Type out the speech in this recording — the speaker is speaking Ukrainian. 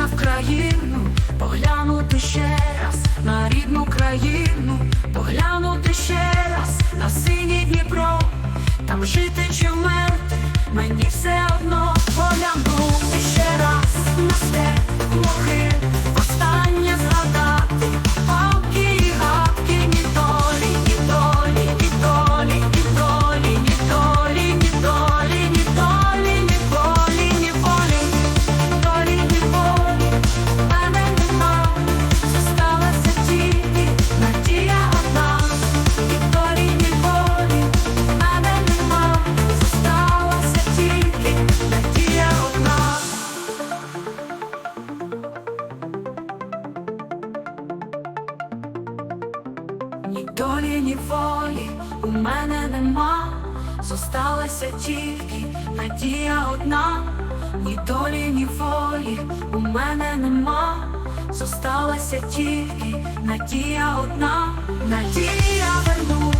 на країну, поглянути ще раз, на рідну країну, поглянути ще раз, на синій Дніпро, там жити чи вмерти, мені все одно погляну. Ні долі, ні волі у мене нема, зосталася тільки надія одна, ні долі, ні волі у мене нема, зосталася тільки надія одна, надія верну.